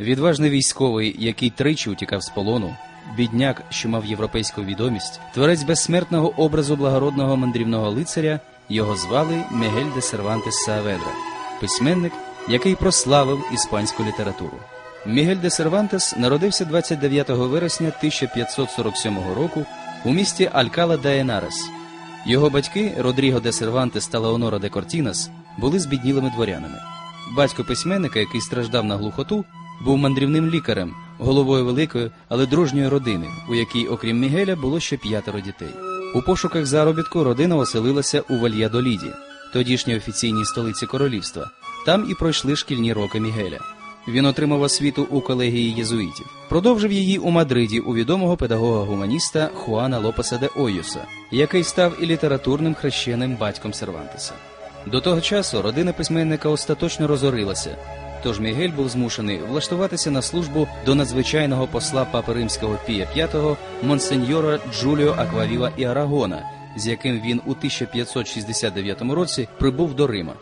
Відважний військовий, який тричі утікав з полону, бідняк, що мав європейську відомість, творець безсмертного образу благородного мандрівного лицаря, його звали Мегель де Сервантес Сааведра, письменник, який прославив іспанську літературу. Мігель де Сервантес народився 29 вересня 1547 року у місті Алькала де Енарес. Його батьки Родріго де Сервантес та Леонора де Кортінас були збіднілими дворянами. Батько письменника, який страждав на глухоту, був мандрівним лікарем, головою великої, але дружньої родини, у якій, окрім Мігеля, було ще п'ятеро дітей. У пошуках заробітку родина оселилася у Вальядоліді, тодішній офіційній столиці королівства. Там і пройшли шкільні роки Мігеля. Він отримав освіту у колегії єзуїтів. Продовжив її у Мадриді у відомого педагога-гуманіста Хуана Лопеса де Ойюса, який став і літературним хрещеним батьком Сервантеса. До того часу родина письменника остаточно розорилася, тож Мігель був змушений влаштуватися на службу до надзвичайного посла папи римського Пія V монсеньора Джуліо Аквавіва і Арагона, з яким він у 1569 році прибув до Рима.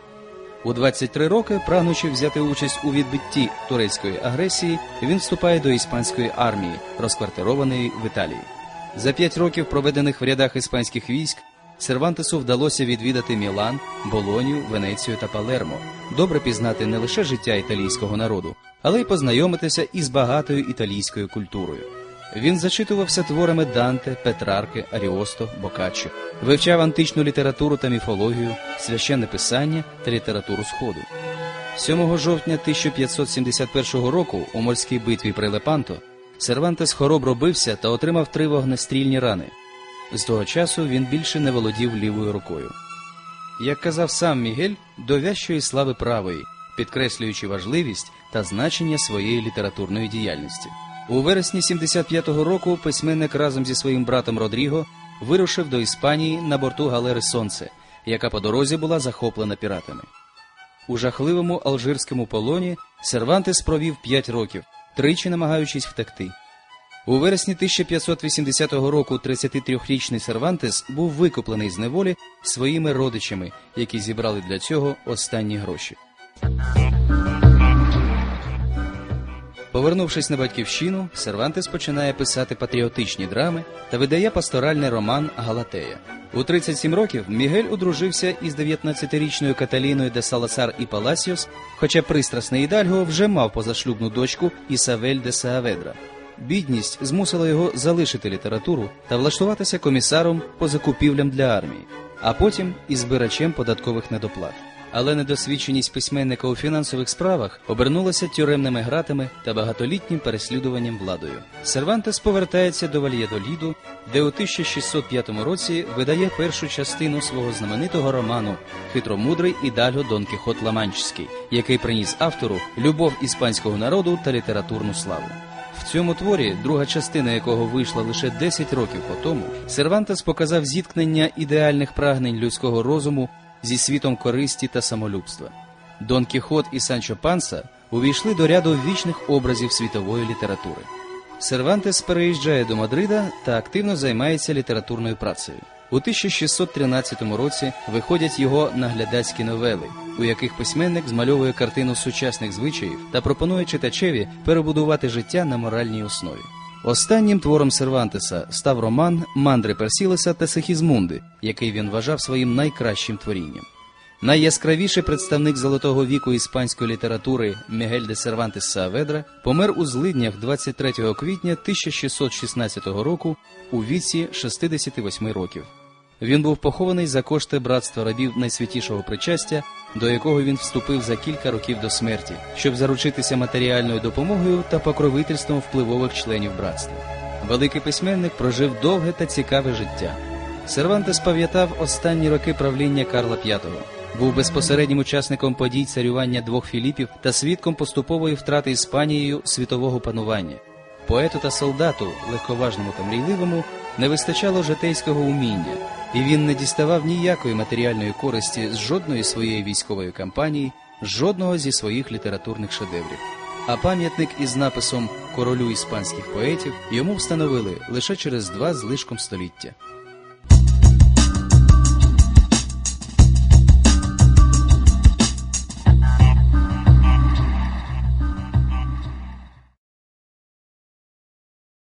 У 23 роки, прагнучи взяти участь у відбитті турецької агресії, він вступає до іспанської армії, розквартированої в Італії. За п'ять років, проведених в рядах іспанських військ, Сервантесу вдалося відвідати Мілан, Болонію, Венецію та Палермо, добре пізнати не лише життя італійського народу, але й познайомитися із багатою італійською культурою. Він зачитувався творами Данте, Петрарки, Аріосто, Бокаччо, вивчав античну літературу та міфологію, священне писання та літературу Сходу. 7 жовтня 1571 року у морській битві при Лепанто Сервантес хоробро бився та отримав три вогнестрільні рани. З того часу він більше не володів лівою рукою. Як казав сам Мігель, до вящої слави правої, підкреслюючи важливість та значення своєї літературної діяльності. У вересні 75-го року письменник разом зі своїм братом Родріго вирушив до Іспанії на борту галери Сонце, яка по дорозі була захоплена піратами. У жахливому алжирському полоні Сервантес провів 5 років, тричі намагаючись втекти. У вересні 1580 року 33-річний Сервантес був викуплений з неволі своїми родичами, які зібрали для цього останні гроші. Повернувшись на батьківщину, Сервантес починає писати патріотичні драми та видає пасторальний роман Галатея. У 37 років Мігель одружився із 19-річною Каталіною де Саласар і Паласіос, хоча пристрасний Ідальго вже мав позашлюбну дочку Ісавель де Сааведра. Бідність змусила його залишити літературу та влаштуватися комісаром по закупівлям для армії, а потім і збирачем податкових недоплат. Але недосвідченість письменника у фінансових справах обернулася тюремними гратами та багатолітнім переслідуванням владою. Сервантес повертається до Вальєдоліду, де у 1605 році видає першу частину свого знаменитого роману Хитромудрий Ідальго Дон Кіхот Ламанчський, який приніс автору любов іспанського народу та літературну славу. Цьому творі, друга частина якого вийшла лише 10 років по тому, Сервантес показав зіткнення ідеальних прагнень людського розуму зі світом користі та самолюбства. Дон Кіхот і Санчо Панса увійшли до ряду вічних образів світової літератури. Сервантес переїжджає до Мадрида та активно займається літературною працею. У 1613 році виходять його наглядацькі новели, у яких письменник змальовує картину сучасних звичаїв та пропонує читачеві перебудувати життя на моральній основі. Останнім твором Сервантеса став роман Мандри Персілеса та Сехізмунди, який він вважав своїм найкращим творінням. Найяскравіший представник золотого віку іспанської літератури Мігель де Сервантес Сааведра помер у злиднях 23 квітня 1616 року у віці 68 років. Він був похований за кошти братства рабів найсвятішого причастя, до якого він вступив за кілька років до смерті, щоб заручитися матеріальною допомогою та покровительством впливових членів братства. Великий письменник прожив довге та цікаве життя. Сервантес пам'ятав останні роки правління Карла V, був безпосереднім учасником подій царювання двох Філіпів та свідком поступової втрати Іспанією світового панування. Поету та солдату, легковажному та мрійливому, не вистачало житейського уміння, і він не діставав ніякої матеріальної користі з жодної своєї військової кампанії, жодного зі своїх літературних шедеврів. А пам'ятник із написом Королю іспанських поетів йому встановили лише через два з лишком століття.